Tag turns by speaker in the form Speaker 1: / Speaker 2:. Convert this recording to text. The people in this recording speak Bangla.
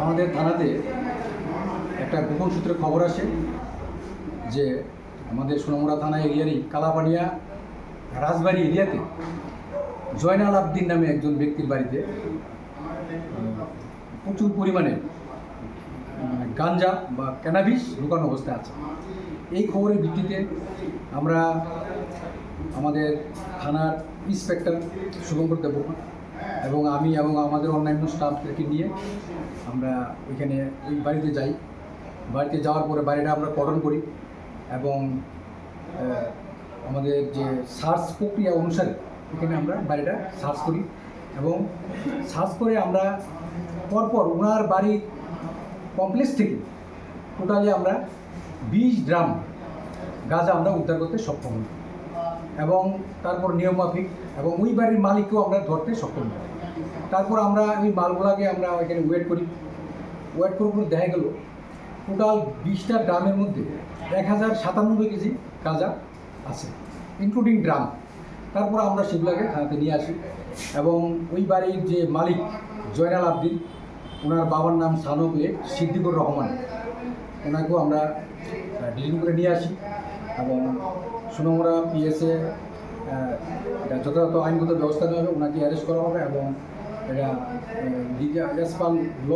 Speaker 1: আমাদের থানাতে একটা গোপন সূত্রে খবর আসে যে আমাদের সোনামুড়া থানা এরিয়ারই কালাপানিয়া রাজবাড়ি এরিয়াতে জয়নাল আবদিন নামে একজন ব্যক্তির বাড়িতে প্রচুর পরিমাণে গাঞ্জা বা ক্যানাবিস লুকানো অবস্থায় আছে। এই খবরের ভিত্তিতে আমরা আমাদের থানার ইন্সপেক্টর শুভঙ্কর দেববর্মা এবং আমি এবং আমাদের অন্যান্য স্টাফদেরকে নিয়ে আমরা ওইখানে ওই বাড়িতে যাই। বাড়িতে যাওয়ার পরে বাড়িটা আমরা কটন করি এবং আমাদের যে সার্চ প্রক্রিয়া অনুসারে এখানে আমরা বাড়িটা সার্চ করি এবং সার্চ করে আমরা পরপর ওনার বাড়ির কমপ্লেক্স থেকে টোটালি আমরা বিশ ড্রাম গাছ আমরা উদ্ধার করতে সক্ষম হই। এবং তারপর নিয়মমাফিক এবং ওই বাড়ির মালিককেও আমরা ধরতে সক্ষম হই তারপর আমরা ওই মালগুলাকে আমরা এখানে ওয়েট করি। ওয়েট করে করে দেখা গেল টোটাল বিশটা ড্রামের মধ্যে এক হাজার সাতানব্বই কেজি গাঁজা আছে ইনক্লুডিং ড্রাম তারপর আমরা সেগুলোকে থানাতে নিয়ে আসি এবং ওই বাড়ির যে মালিক জয়নাল আবদিন, ওনার বাবার নাম সানক লেক সিদ্দিকুর রহমান, ওনাকেও আমরা ডিলিং করে নিয়ে আসি। এবং সুনমরা পিএসএ যথাযথ আইনগত ব্যবস্থা নেওয়া হবে, ওনাকে অ্যারেস্ট করা হবে এবং এটা পার ল